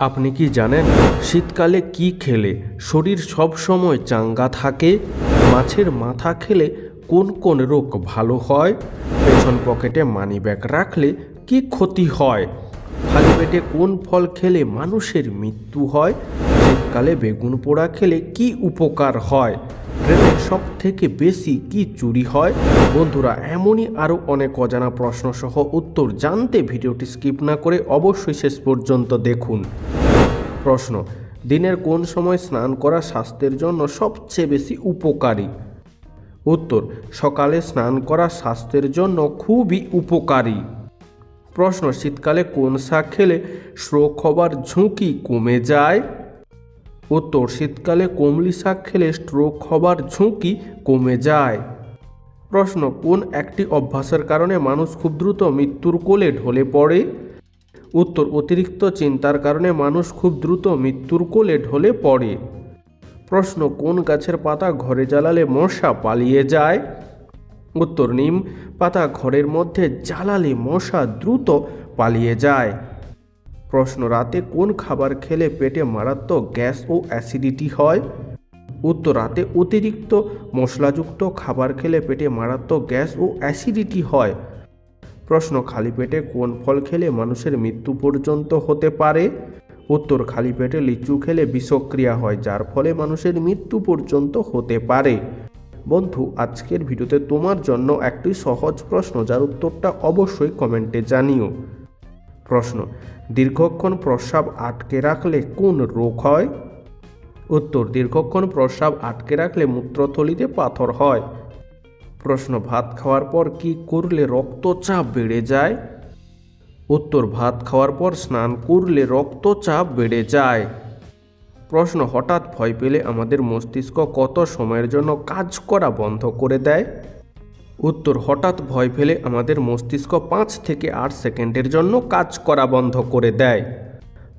আপনি কি জানেন শীতকালে কি খেলে? শরীর সব সময় চাঙ্গা থাকে? মাছের মাথা খেলে কোন কোন রোগ ভালো হয়? পেছন পকেটে মানিব্যাগ রাখলে কি ক্ষতি হয়? খালি পেটে কোন ফল খেলে মানুষের মৃত্যু হয়? শীতকালে বেগুন পোড়া খেলে কি উপকার হয়? ট্রেনে সব থেকে বেশি কি চুরি হয়? বন্ধুরা, এমনই আরও অনেক অজানা প্রশ্নসহ উত্তর জানতে ভিডিওটি স্কিপ না করে অবশ্যই শেষ পর্যন্ত দেখুন। প্রশ্ন, দিনের কোন সময় স্নান করা স্বাস্থ্যের জন্য সবচেয়ে বেশি উপকারী? উত্তর, সকালে স্নান করা স্বাস্থ্যের জন্য খুবই উপকারী। প্রশ্ন, শীতকালে কোন শাক খেলে স্ট্রোক হবার ঝুঁকি কমে যায়? উত্তর, শীতকালে কমলি শাক খেলে স্ট্রোক হবার ঝুঁকি কমে যায়। প্রশ্ন, কোন একটি অভ্যাসের কারণে মানুষ খুব দ্রুত মৃত্যুর কোলে ঢলে পড়ে? উত্তর অতিরিক্ত চিন্তার কারণে মানুষ খুব দ্রুত মৃত্যুর কোলে ঢলে পড়ে। প্রশ্ন, কোন গাছের পাতা ঘরে জ্বালালে মশা পালিয়ে যায়? উত্তর, নিম পাতা ঘরের মধ্যে জ্বালালে মশা দ্রুত পালিয়ে যায়। প্রশ্ন, রাতে কোন খাবার খেলে পেটে মারাত্মক গ্যাস ও অ্যাসিডিটি হয়? উত্তর, রাতে অতিরিক্ত মশলাযুক্ত খাবার খেলে পেটে মারাত্মক গ্যাস ও অ্যাসিডিটি হয়। প্রশ্ন, খালি পেটে কোন ফল খেলে মানুষের মৃত্যু পর্যন্ত হতে পারে? উত্তর, খালি পেটে লিচু খেলে বিষক্রিয়া হয়, যার ফলে মানুষের মৃত্যু পর্যন্ত হতে পারে। বন্ধু, আজকের ভিডিওতে তোমার জন্য একটি সহজ প্রশ্ন, যার উত্তরটা অবশ্যই কমেন্টে জানিও। প্রশ্ন, দীর্ঘক্ষণ প্রস্রাব আটকে রাখলে কোন রোগ হয়? উত্তর, দীর্ঘক্ষণ প্রস্রাব আটকে রাখলে মূত্রথলিতে পাথর হয়। প্রশ্ন, ভাত খাওয়ার পর কি করলে রক্তচাপ বেড়ে যায়? উত্তর, ভাত খাওয়ার পর স্নান করলে রক্তচাপ বেড়ে যায়। প্রশ্ন, হঠাৎ ভয় পেলে আমাদের মস্তিষ্ক কত সময়ের জন্য কাজ করা বন্ধ করে দেয়? উত্তর, হঠাৎ ভয় পেলে আমাদের মস্তিষ্ক পাঁচ থেকে আট সেকেন্ডের জন্য কাজ করা বন্ধ করে দেয়।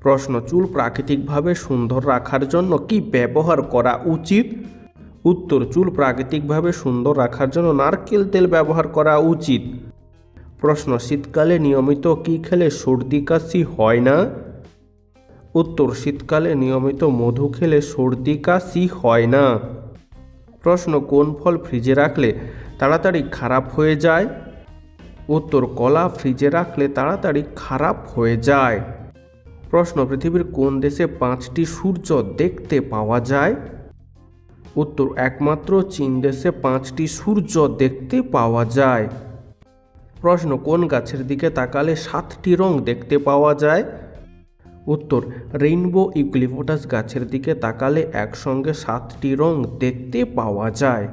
প্রশ্ন, চুল প্রাকৃতিকভাবে সুন্দর রাখার জন্য কি ব্যবহার করা উচিত? উত্তর চুল প্রাকৃতিকভাবে সুন্দর রাখার জন্য নারকেল তেল ব্যবহার করা উচিত। প্রশ্ন, শীতকালে নিয়মিত কি খেলে সর্দি কাশি হয় না? উত্তর, শীতকালে নিয়মিত মধু খেলে সর্দি কাশি হয় না। প্রশ্ন, কোন ফল ফ্রিজে রাখলে তাড়াতাড়ি খারাপ হয়ে যায়? উত্তর, কলা ফ্রিজে রাখলে তাড়াতাড়ি খারাপ হয়ে যায়। প্রশ্ন, পৃথিবীর কোন দেশে পাঁচটি সূর্য দেখতে পাওয়া যায়? উত্তর, একমাত্র চীন দেশে পাঁচটি সূর্য দেখতে পাওয়া যায়। প্রশ্ন, কোন গাছের দিকে তাকালে সাতটি রং দেখতে পাওয়া যায়? উত্তর, রেইনবো ইউক্লিপটাস গাছের দিকে তাকালে একসঙ্গে সাতটি রং দেখতে পাওয়া যায়।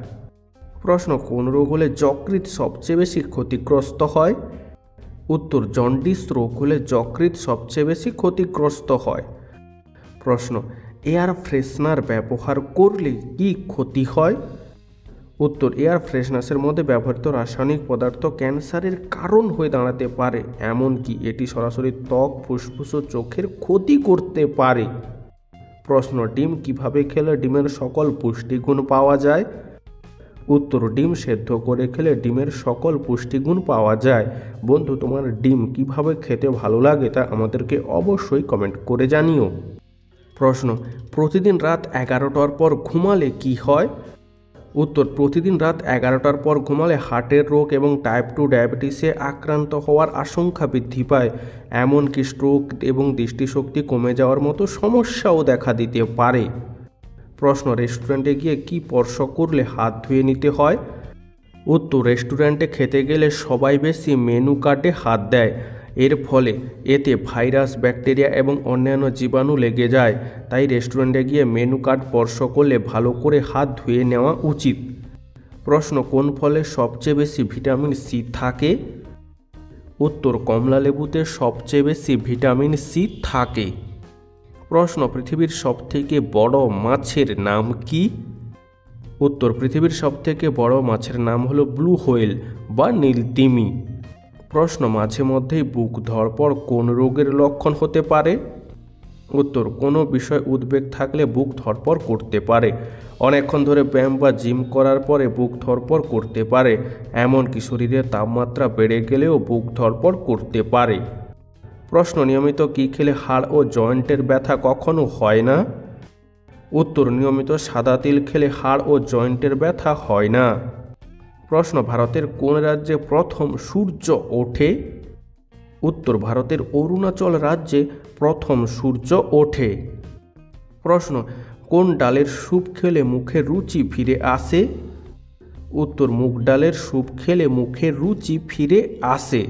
প্রশ্ন, কোন রোগ হলে যকৃৎ সবচেয়ে বেশি ক্ষতিগ্রস্ত হয়? উত্তর, জন্ডিস রোগ হলে যকৃৎ সবচেয়ে বেশি ক্ষতিগ্রস্ত হয়। প্রশ্ন এয়ার ফ্রেশনার ব্যবহার করলে কি ক্ষতি হয়? উত্তর, এয়ার ফ্রেশনাসের মধ্যে ব্যবহৃত রাসায়নিক পদার্থ ক্যান্সারের কারণ হয়ে দাঁড়াতে পারে, এমনকি এটি সরাসরি ত্বক, ফুসফুস ও চোখের ক্ষতি করতে পারে। প্রশ্ন, ডিম কীভাবে খেলে ডিমের সকল পুষ্টিগুণ পাওয়া যায়? উত্তর, ডিম সেদ্ধ করে খেলে ডিমের সকল পুষ্টিগুণ পাওয়া যায়। বন্ধু, তোমার ডিম কীভাবে খেতে ভালো লাগে তা আমাদেরকে অবশ্যই কমেন্ট করে জানিও। প্রশ্ন, প্রতিদিন রাত এগারোটার পর ঘুমালে কি হয়? উত্তর, প্রতিদিন রাত এগারোটার পর ঘুমালে হার্টের রোগ এবং টাইপ টু ডায়াবেটিসে আক্রান্ত হওয়ার আশঙ্কা বৃদ্ধি পায়। এমনকি স্ট্রোক এবং দৃষ্টিশক্তি কমে যাওয়ার মতো সমস্যাও দেখা দিতে পারে। প্রশ্ন রেস্টুরেন্টে গিয়ে কি স্পর্শ করলে হাত ধুয়ে নিতে হয়? উত্তর রেস্টুরেন্টে খেতে গেলে সবাই বেশি মেনু কার্ডে হাত দেয়। এর ফলে এতে ভাইরাস, ব্যাকটেরিয়া এবং অন্যান্য জীবাণু লেগে যায়। তাই রেস্টুরেন্টে গিয়ে মেনু কার্ড স্পর্শ করলে ভালো করে হাত ধুয়ে নেওয়া উচিত। প্রশ্ন, কোন ফলে সবচেয়ে বেশি ভিটামিন সি থাকে? উত্তর, কমলা লেবুতে সবচেয়ে বেশি ভিটামিন সি থাকে। প্রশ্ন, পৃথিবীর সবথেকে বড় মাছের নাম কি? উত্তর, পৃথিবীর সবথেকে বড় মাছের নাম হলো ব্লু হোয়েল বা নীলতিমি প্রশ্ন, মাঝে মধ্যেই বুক ধরপড় কোন রোগের লক্ষণ হতে পারে? উত্তর, কোনো বিষয় উদ্বেগ থাকলে বুক ধরপড় করতে পারে। অনেকক্ষণ ধরে ব্যায়াম বা জিম করার পরে বুক ধরপড় করতে পারে। এমনকি শরীরের তাপমাত্রা বেড়ে গেলেও বুক ধরপড় করতে পারে। প্রশ্ন, নিয়মিত কী খেলে হাড় ও জয়েন্টের ব্যথা কখনো হয় না? উত্তর, নিয়মিত সাদা তিল খেলে হাড় ও জয়েন্টের ব্যথা হয় না। প্রশ্ন, ভারতের কোন রাজ্যে প্রথম সূর্য ওঠে? উত্তর, ভারতের অরুণাচল রাজ্যে প্রথম সূর্য ওঠে। প্রশ্ন, কোন ডালের স্যুপ খেলে মুখে রুচি ফিরে আসে? উত্তর, মুগ ডালের স্যুপ খেলে মুখে রুচি ফিরে আসে।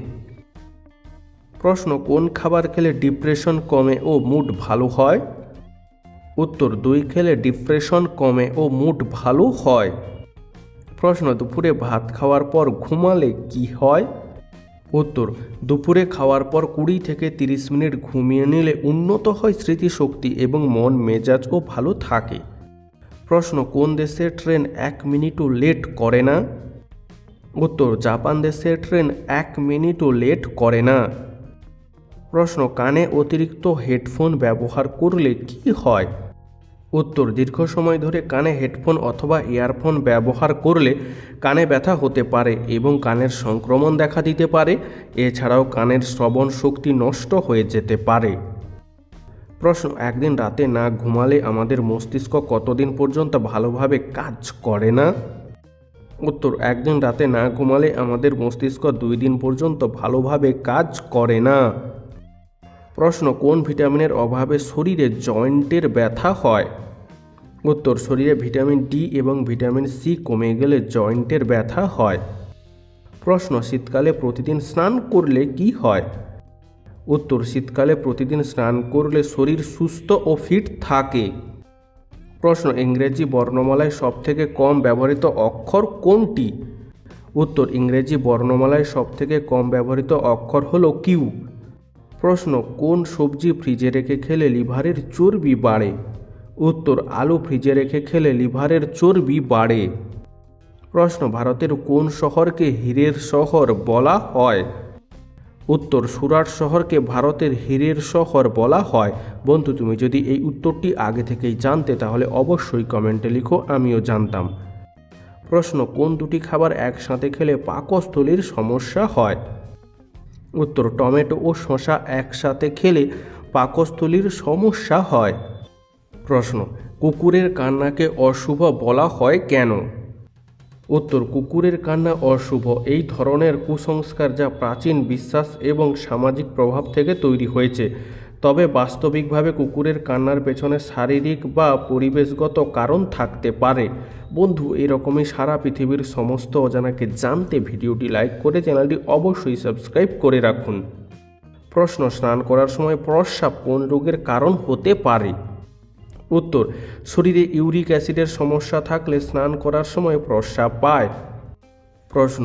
প্রশ্ন, কোন খাবার খেলে ডিপ্রেশন কমে ও মুড ভালো হয়? উত্তর, দুই খেলে ডিপ্রেশন কমে ও মুড ভালো হয়। প্রশ্ন, দুপুরে ভাত খাওয়ার পর ঘুমালে কি হয়? উত্তর, দুপুরে খাওয়ার পর কুড়ি থেকে তিরিশ মিনিট ঘুমিয়ে নিলে উন্নত হয় স্মৃতিশক্তি এবং মন মেজাজও ভালো থাকে। প্রশ্ন, কোন দেশের ট্রেন এক মিনিটও লেট করে না? উত্তর, জাপান দেশের ট্রেন এক মিনিটও লেট করে না। প্রশ্ন, কানে অতিরিক্ত হেডফোন ব্যবহার করলে কি হয়? উত্তর, দীর্ঘ সময় ধরে কানে হেডফোন অথবা ইয়ারফোন ব্যবহার করলে কানে ব্যথা হতে পারে এবং কানের সংক্রমণ দেখা দিতে পারে। এছাড়াও কানের শ্রবণ শক্তি নষ্ট হয়ে যেতে পারে। প্রশ্ন, একদিন রাতে না ঘুমালে আমাদের মস্তিষ্ক কতদিন পর্যন্ত ভালোভাবে কাজ করে না? উত্তর, একদিন রাতে না ঘুমালে আমাদের মস্তিষ্ক দুই দিন পর্যন্ত ভালোভাবে কাজ করে না। প্রশ্ন, কোন ভিটামিনের অভাবে শরীরে জয়েন্টের ব্যথা হয়? উত্তর, শরীরে ভিটামিন ডি এবং ভিটামিন সি কমে গেলে জয়েন্টের ব্যথা হয়। প্রশ্ন, শীতকালে প্রতিদিন স্নান করলে কি হয়? উত্তর, শীতকালে প্রতিদিন স্নান করলে শরীর সুস্থ ও ফিট থাকে। প্রশ্ন, ইংরেজি বর্ণমালায় সবথেকে কম ব্যবহৃত অক্ষর কোনটি? উত্তর, ইংরেজি বর্ণমালায় সবথেকে কম ব্যবহৃত অক্ষর হলো কিউ। প্রশ্ন, কোন সবজি ফ্রিজে রেখে খেলে লিভারের চর্বি বাড়ে? উত্তর, আলু ফ্রিজে রেখে খেলে লিভারের চর্বি বাড়ে। প্রশ্ন, ভারতের কোন শহরকে হীরের শহর বলা হয়? উত্তর, সুরাট শহরকে ভারতের হীরের শহর বলা হয়। বন্ধু, তুমি যদি এই উত্তরটি আগে থেকেই জানতে, তাহলে অবশ্যই কমেন্টে লিখো, আমিও জানতাম। প্রশ্ন, কোন দুটি খাবার একসাথে খেলে পাকস্থলীর সমস্যা হয়? উত্তর, টমেটো ও শশা একসাথে খেলে পাকস্থলীর সমস্যা হয়। প্রশ্ন, কুকুরের কান্নাকে অশুভ বলা হয় কেন? উত্তর, কুকুরের কান্না অশুভ। এই ধরনের কুসংস্কার যা প্রাচীন বিশ্বাস এবং সামাজিক প্রভাব থেকে তৈরি হয়েছে। তবে বাস্তবিকভাবে কুকুরের কান্নার পেছনে শারীরিক বা পরিবেশগত কারণ থাকতে পারে। বন্ধু এরকমই সারা পৃথিবীর সমস্ত অজানাকে জানতে ভিডিওটি লাইক করে চ্যানেলটি অবশ্যই সাবস্ক্রাইব করে রাখুন। প্রশ্ন স্নান করার সময় প্রস্রাব কোন রোগের কারণ হতে পারে? উত্তর, শরীরে ইউরিক অ্যাসিডের সমস্যা থাকলে স্নান করার সময় প্রস্রাব পায়। প্রশ্ন,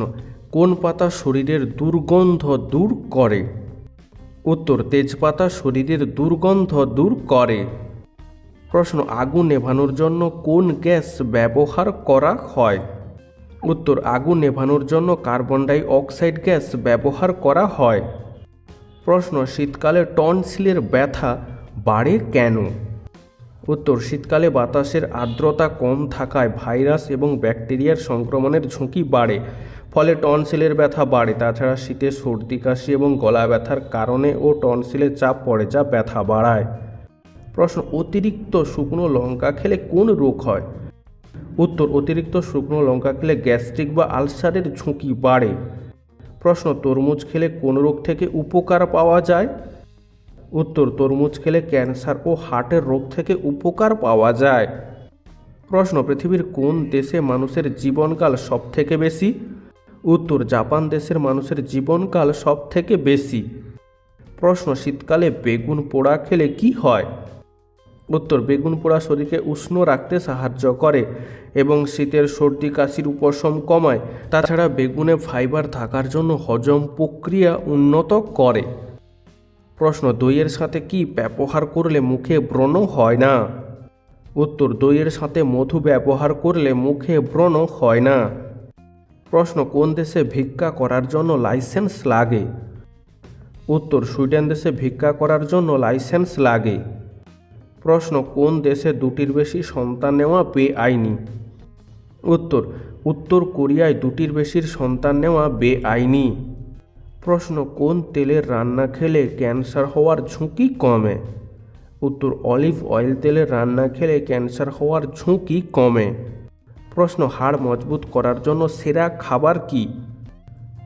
কোন পাতা শরীরের দুর্গন্ধ দূর করে? উত্তর, তেজপাতা শরীরের দুর্গন্ধ দূর করে। প্রশ্ন, আগুন নেভানোর জন্য কোন গ্যাস ব্যবহার করা হয়? উত্তর, আগুন নেভানোর জন্য কার্বন ডাই অক্সাইড গ্যাস ব্যবহার করা হয়। প্রশ্ন, শীতকালে টনসিলের ব্যথা বাড়ে কেন? উত্তর, শীতকালে বাতাসের আর্দ্রতা কম থাকায় ভাইরাস এবং ব্যাকটেরিয়ার সংক্রমণের ঝুঁকি বাড়ে, ফলে টনসিলের ব্যথা বাড়ে। তাছাড়া শীতে সর্দি, কাশি এবং গলা ব্যথার কারণে ও টনসিলের চাপ পড়ে, যা ব্যথা বাড়ায়। প্রশ্ন, অতিরিক্ত শুকনো লঙ্কা খেলে কোন রোগ হয়? উত্তর, অতিরিক্ত শুকনো লঙ্কা খেলে গ্যাস্ট্রিক বা আলসারের ঝুঁকি বাড়ে। প্রশ্ন, তরমুজ খেলে কোন রোগ থেকে উপকার পাওয়া যায়? উত্তর, তরমুজ খেলে ক্যান্সার ও হার্টের রোগ থেকে উপকার পাওয়া যায়। প্রশ্ন, পৃথিবীর কোন দেশে মানুষের জীবনকাল সব থেকে বেশি? উত্তর, জাপান দেশের মানুষের জীবনকাল সব থেকে বেশি। প্রশ্ন, শীতকালে বেগুন পোড়া খেলে কি হয়? উত্তর বেগুন পোড়া শরীরকে উষ্ণ রাখতে সাহায্য করে এবং শীতের সর্দি কাশির উপশম কমায়। তাছাড়া বেগুনে ফাইবার থাকার জন্য হজম প্রক্রিয়া উন্নত করে। প্রশ্ন, দইয়ের সাথে কি ব্যবহার করলে মুখে ব্রণ হয় না? উত্তর, দইয়ের সাথে মধু ব্যবহার করলে মুখে ব্রণ হয় না। প্রশ্ন, কোন দেশে ভিক্ষা করার জন্য লাইসেন্স লাগে? উত্তর, সুইডেন দেশে ভিক্ষা করার জন্য লাইসেন্স লাগে। প্রশ্ন, কোন দেশে দুটির বেশি সন্তান নেওয়া বেআইনি? উত্তর উত্তর কোরিয়ায় দুটির বেশির সন্তান নেওয়া বেআইনি। প্রশ্ন, কোন তেলের রান্না খেলে ক্যান্সার হওয়ার ঝুঁকি কমে? উত্তর, অলিভ অয়েল তেলের রান্না খেলে ক্যান্সার হওয়ার ঝুঁকি কমে। প্রশ্ন, হাড় মজবুত করার জন্য সেরা খাবার কি?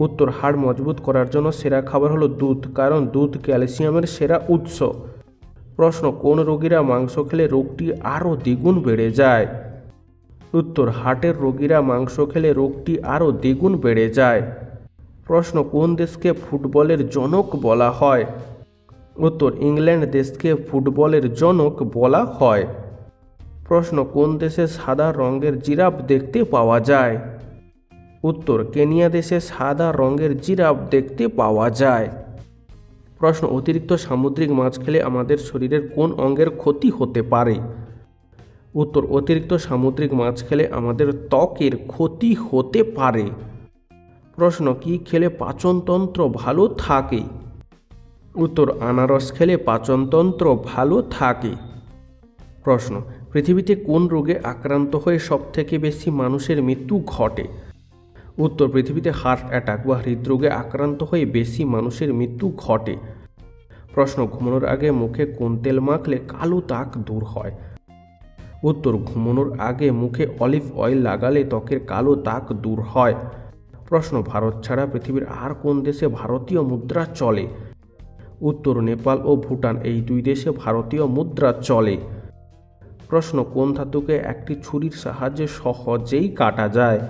উত্তর, হাড় মজবুত করার জন্য সেরা খাবার হলো দুধ, কারণ দুধ ক্যালসিয়ামের সেরা উৎস। প্রশ্ন, কোন রোগীরা মাংস খেলে রোগটি আরও দ্বিগুণ বেড়ে যায়? উত্তর, হার্টের রোগীরা মাংস খেলে রোগটি আরও দ্বিগুণ বেড়ে যায়। প্রশ্ন, কোন দেশকে ফুটবলের জনক বলা হয়? উত্তর, ইংল্যান্ড দেশকে ফুটবলের জনক বলা হয়। প্রশ্ন, কোন দেশে সাদা রঙের জিরাফ দেখতে পাওয়া যায়? উত্তর, কেনিয়া দেশে সাদা রঙের জিরাফ দেখতে পাওয়া যায়। প্রশ্ন, অতিরিক্ত সামুদ্রিক মাছ খেলে আমাদের শরীরের কোন অঙ্গের ক্ষতি হতে পারে? উত্তর, অতিরিক্ত সামুদ্রিক মাছ খেলে আমাদের ত্বকের ক্ষতি হতে পারে। প্রশ্ন, কি খেলে পাচনতন্ত্র ভালো থাকে? উত্তর, আনারস খেলে পাচনতন্ত্র ভালো থাকে। প্রশ্ন, পৃথিবীতে কোন রোগে আক্রান্ত হয়ে সবথেকে বেশি মানুষের মৃত্যু ঘটে? উত্তর পৃথিবীতে হার্ট অ্যাটাক বা হৃদরোগে আক্রান্ত হয়ে বেশি মানুষের মৃত্যু ঘটে। প্রশ্ন, ঘুমানোর আগে মুখে কোন তেল মাখলে কালো দাগ দূর হয়? উত্তর, ঘুমানোর আগে মুখে অলিভ অয়েল লাগালে ত্বকের কালো দাগ দূর হয়। প্রশ্ন, ভারত ছাড়া পৃথিবীর আর কোন দেশে ভারতীয় মুদ্রা চলে? উত্তর, নেপাল ও ভুটান, এই দুই দেশে ভারতীয় মুদ্রা চলে। প্রশ্ন, কোন ধাতুকে একটি ছুরির সাহায্যে সহজেই কাটা যায়?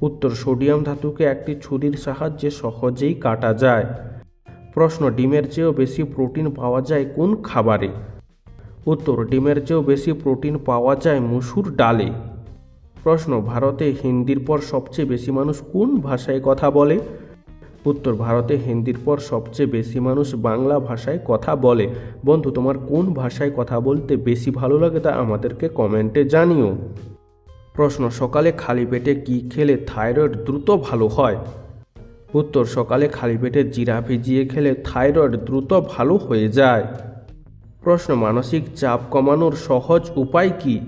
উত্তর সোডিয়াম ধাতুকে একটি ছুরির সাহায্যে সহজেই কাটা যায়। প্রশ্ন, ডিমের চেয়েও বেশি প্রোটিন পাওয়া যায় কোন খাবারে? উত্তর, ডিমের চেয়েও বেশি প্রোটিন পাওয়া যায় মুসুর ডালে। প্রশ্ন, ভারতে হিন্দির পর সবচেয়ে বেশি মানুষ কোন ভাষায় কথা বলে? উত্তর, ভারতে হিন্দির পর সবচেয়ে বেশি মানুষ বাংলা ভাষায় কথা বলে। বন্ধু, তোমার কোন ভাষায় কথা বলতে বেশি ভালো লাগে তা আমাদেরকে কমেন্টে জানিও। প্রশ্ন, সকালে খালি পেটে কি খেলে থাইরয়েড দ্রুত ভালো হয়? উত্তর, সকালে খালি পেটে জিরা ভিজিয়ে খেলে থাইরয়েড দ্রুত ভালো হয়ে যায়। প্রশ্ন, মানসিক চাপ কমানোর সহজ উপায় কি?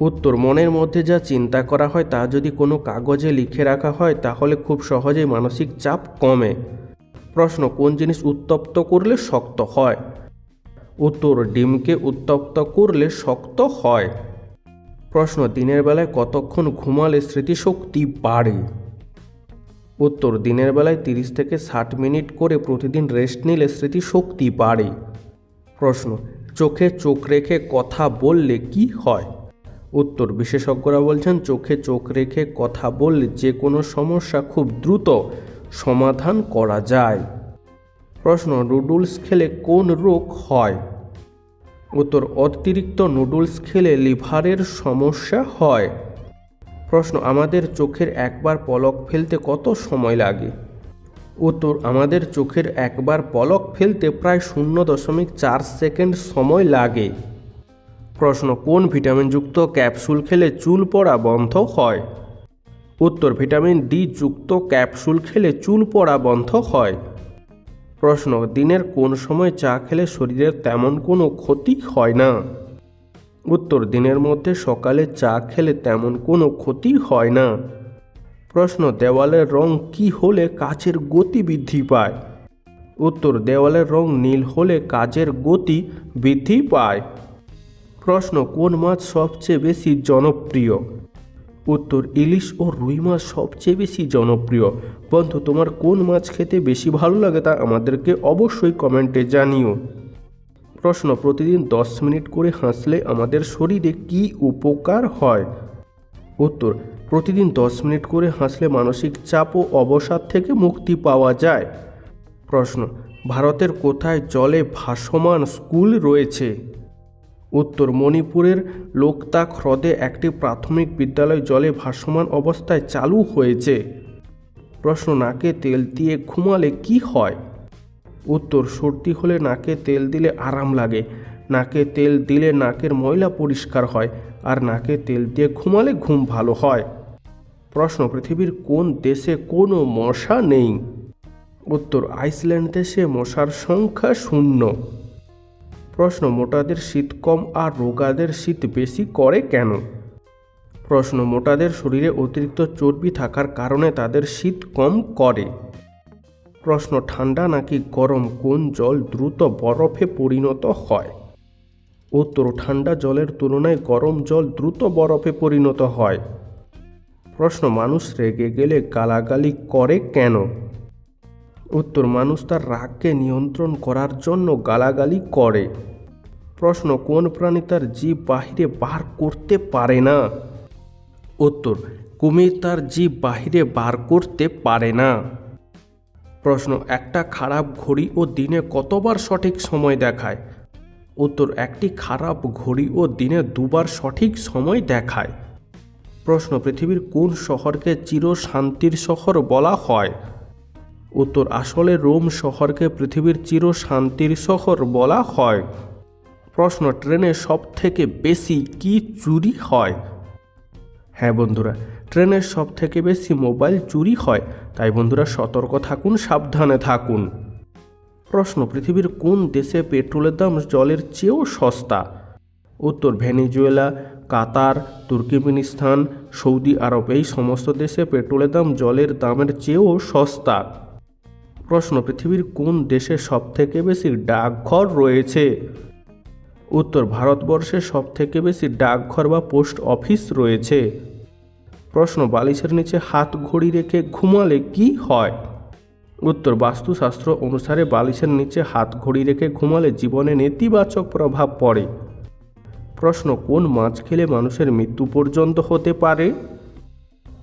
উত্তর, মনের মধ্যে যা চিন্তা করা হয় তা যদি কোনো কাগজে লিখে রাখা হয় তাহলে খুব সহজেই মানসিক চাপ কমে। প্রশ্ন, কোন জিনিস উত্তপ্ত করলে শক্ত হয়? উত্তর, ডিমকে উত্তপ্ত করলে শক্ত হয়। প্রশ্ন, দিনের বেলায় কতক্ষণ ঘুমালে স্মৃতিশক্তি বাড়ে? উত্তর, দিনের বেলায় তিরিশ থেকে ষাট মিনিট করে প্রতিদিন রেস্ট নিলে স্মৃতিশক্তি বাড়ে। প্রশ্ন, চোখে চোখ রেখে কথা বললে কি হয়? উত্তর, বিশেষজ্ঞরা বলছেন, চোখে চোখ রেখে কথা বললে যে কোনো সমস্যা খুব দ্রুত সমাধান করা যায়। প্রশ্ন, নুডলস খেলে কোন রোগ হয়? উত্তর, অতিরিক্ত নুডলস খেলে লিভারের সমস্যা হয়। প্রশ্ন, আমাদের চোখের একবার পলক ফেলতে কত সময় লাগে? উত্তর, আমাদের চোখের একবার পলক ফেলতে প্রায় শূন্য দশমিক চার সেকেন্ড সময় লাগে। প্রশ্ন, কোন ভিটামিনযুক্ত ক্যাপসুল খেলে চুল পড়া বন্ধ হয়? উত্তর, ভিটামিন ডি যুক্ত ক্যাপসুল খেলে চুল পড়া বন্ধ হয়। প্রশ্ন, দিনের কোন সময় চা খেলে শরীরের তেমন কোনো ক্ষতি হয় না? উত্তর, দিনের মধ্যে সকালে চা খেলে তেমন কোনো ক্ষতি হয় না। প্রশ্ন, দেওয়ালের রং কি হলে কাচের গতি বৃদ্ধি পায়? উত্তর, দেওয়ালের রং নীল হলে কাজের গতি বৃদ্ধি পায়। প্রশ্ন, কোন মাছ সবচেয়ে বেশি জনপ্রিয়? উত্তর ইলিশ ও রুই মাছ সবচেয়ে বেশি জনপ্রিয়। বন্ধু, তোমার কোন মাছ খেতে বেশি ভালো লাগে তা আমাদেরকে অবশ্যই কমেন্টে জানিও। প্রশ্ন, প্রতিদিন দশ মিনিট করে হাসলে আমাদের শরীরে কি উপকার হয়? উত্তর, প্রতিদিন দশ মিনিট করে হাসলে মানসিক চাপ ও অবসাদ থেকে মুক্তি পাওয়া যায়। প্রশ্ন, ভারতের কোথায় জলে ভাসমান স্কুল রয়েছে? উত্তর মণিপুরের লোকতাক হ্রদে একটি প্রাথমিক বিদ্যালয় জলে ভাসমান অবস্থায় চালু হয়েছে। প্রশ্ন, নাকে তেল দিয়ে ঘুমালে কি হয়? উত্তর, সর্দি হলে নাকে তেল দিলে আরাম লাগে। নাকে তেল দিলে নাকের ময়লা পরিষ্কার হয় আর নাকে তেল দিয়ে ঘুমালে ঘুম ভালো হয়। প্রশ্ন, পৃথিবীর কোন দেশে কোনো মশা নেই? উত্তর, আইসল্যান্ড দেশে মশার সংখ্যা শূন্য। প্রশ্ন, মোটাদের শীত কম আর রোগাদের শীত বেশি করে কেন? প্রশ্ন, মোটাদের শরীরে অতিরিক্ত চর্বি থাকার কারণে তাদের শীত কম করে। প্রশ্ন, ঠান্ডা নাকি গরম কোন জল দ্রুত বরফে পরিণত হয়? উত্তর, ঠান্ডা জলের তুলনায় গরম জল দ্রুত বরফে পরিণত হয়। প্রশ্ন, মানুষ রেগে গেলে গালাগালি করে কেন? উত্তর, মানুষ তার রাগকে নিয়ন্ত্রণ করার জন্য গালাগালি করে। প্রশ্ন, কোন প্রাণী তার জীব বাহিরে বার করতে পারে না? উত্তর, কুমির তার জীব বাহিরে বার করতে পারে না। প্রশ্ন, একটা খারাপ ঘড়ি ও দিনে কতবার সঠিক সময় দেখায়? উত্তর, একটি খারাপ ঘড়ি ও দিনে দুবার সঠিক সময় দেখায়। প্রশ্ন, পৃথিবীর কোন শহরকে চির শান্তির শহর বলা হয়? উত্তর, আসলে রোম শহরকে পৃথিবীর চির শান্তির শহর বলা হয়। প্রশ্ন, ট্রেনে সব থেকে বেশি কি চুরি হয়? হ্যাঁ বন্ধুরা ট্রেনের সব থেকে বেশি মোবাইল চুরি হয়। তাই বন্ধুরা, সতর্ক থাকুন, সাবধানে থাকুন। প্রশ্ন, পৃথিবীর কোন দেশে পেট্রোলের দাম জলের চেয়েও সস্তা? উত্তর, Venezuela, Qatar, Turkmenistan, Saudi Arab, এই সমস্ত দেশে পেট্রোলের দাম জলের দামের চেয়েও সস্তা। প্রশ্ন, পৃথিবীর কোন দেশে সবথেকে বেশি ডাকঘর রয়েছে? উত্তর, ভারতবর্ষে সবথেকে বেশি ডাকঘর বা পোস্ট অফিস রয়েছে। প্রশ্ন, বালিশের নিচে হাত ঘড়ি রেখে ঘুমালে কি হয়? উত্তর, বাস্তুশাস্ত্র অনুসারে বালিশের নিচে হাত ঘড়ি রেখে ঘুমালে জীবনে নেতিবাচক প্রভাব পড়ে। প্রশ্ন, কোন মাছ খেলে মানুষের মৃত্যু পর্যন্ত হতে পারে?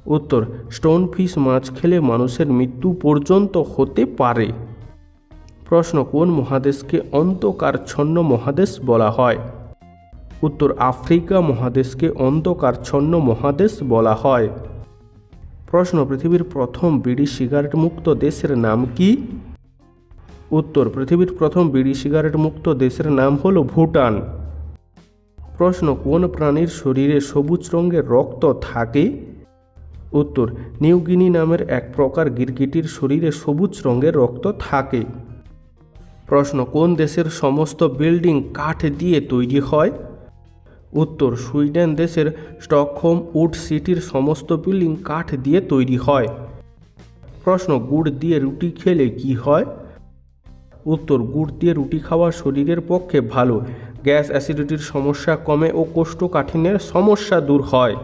উত্তর, স্টোনফিশ মাছ খেলে মানুষের মৃত্যু পর্যন্ত হতে পারে। প্রশ্ন, কোন মহাদেশকে অন্ধকারচ্ছন্ন মহাদেশ বলা হয়? উত্তর, আফ্রিকা মহাদেশকে অন্ধকারচ্ছন্ন মহাদেশ বলা হয়। প্রশ্ন, পৃথিবীর প্রথম বিড়ি সিগারেট মুক্ত দেশের নাম কি? উত্তর, পৃথিবীর প্রথম বিড়ি সিগারেট মুক্ত দেশের নাম হল ভুটান। প্রশ্ন, কোন প্রাণীর শরীরে সবুজ রঙের রক্ত থাকে? উত্তর, নিউগিনি নামের এক প্রকার গিরগিটির শরীরে সবুজ রঙের রক্ত থাকে। প্রশ্ন, কোন দেশের সমস্ত বিল্ডিং কাঠ দিয়ে তৈরি হয়? উত্তর, সুইডেন দেশের স্টকহোম উড সিটির সমস্ত বিল্ডিং কাঠ দিয়ে তৈরি হয়। প্রশ্ন, গুড় দিয়ে রুটি খেলে কি হয়? উত্তর, গুড় দিয়ে রুটি খাওয়া শরীরের পক্ষে ভালো। গ্যাস অ্যাসিডিটির সমস্যা কমে ও কোষ্ঠকাঠিন্যের সমস্যা দূর হয়।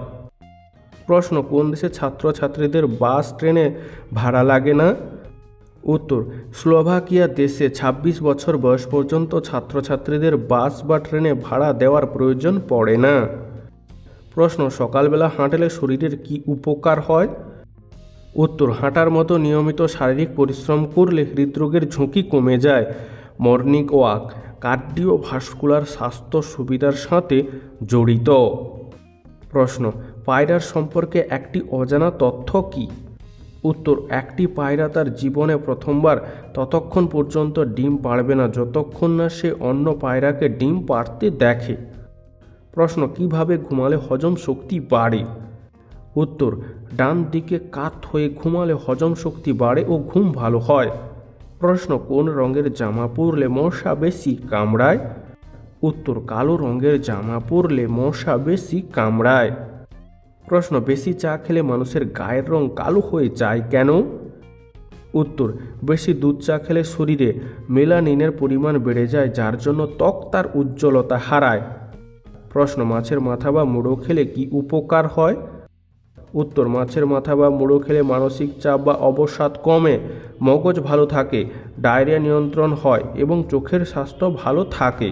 প্রশ্ন, কোন দেশে ছাত্রছাত্রীদের বাস, ট্রেনে ভাড়া লাগে না? উত্তর, স্লোভাকিয়া দেশে ২৬ বছর বয়স পর্যন্ত ছাত্রছাত্রীদের বাস বা ট্রেনে ভাড়া দেওয়ার প্রয়োজন পড়ে না। প্রশ্ন, সকালবেলা হাঁটলে শরীরের কি উপকার হয়? উত্তর, হাঁটার মতো নিয়মিত শারীরিক পরিশ্রম করলে হৃদরোগের ঝুঁকি কমে যায়। মর্নিং ওয়াক কার্ডিওভাস্কুলার স্বাস্থ্য সুবিধার সাথে জড়িত। প্রশ্ন পায়রার সম্পর্কে একটি অজানা তথ্য কী? উত্তর, একটি পায়রা তার জীবনে প্রথমবার ততক্ষণ পর্যন্ত ডিম পাড়বে না, যতক্ষণ না সে অন্য পায়রাকে ডিম পাড়তে দেখে। প্রশ্ন, কীভাবে ঘুমালে হজম শক্তি বাড়ে? উত্তর, ডান দিকে কাত হয়ে ঘুমালে হজম শক্তি বাড়ে ও ঘুম ভালো হয়। প্রশ্ন, কোন রঙের জামা পরলে মশা বেশি কামড়ায়? উত্তর, কালো রঙের জামা পরলে মশা বেশি কামড়ায়। প্রশ্ন, বেশি চা খেলে মানুষের গায়ের রং কালো হয়ে যায় কেন? উত্তর, বেশি দুধ চা খেলে শরীরে মেলানিনের পরিমাণ বেড়ে যায়, যার জন্য ত্বক তার উজ্জ্বলতা হারায়। প্রশ্ন, মাছের মাথা বা মুড়ো খেলে কি উপকার হয়? উত্তর, মাছের মাথা বা মুড়ো খেলে মানসিক চাপ বা অবসাদ কমে, মগজ ভালো থাকে, ডায়রিয়া নিয়ন্ত্রণ হয় এবং চোখের স্বাস্থ্য ভালো থাকে।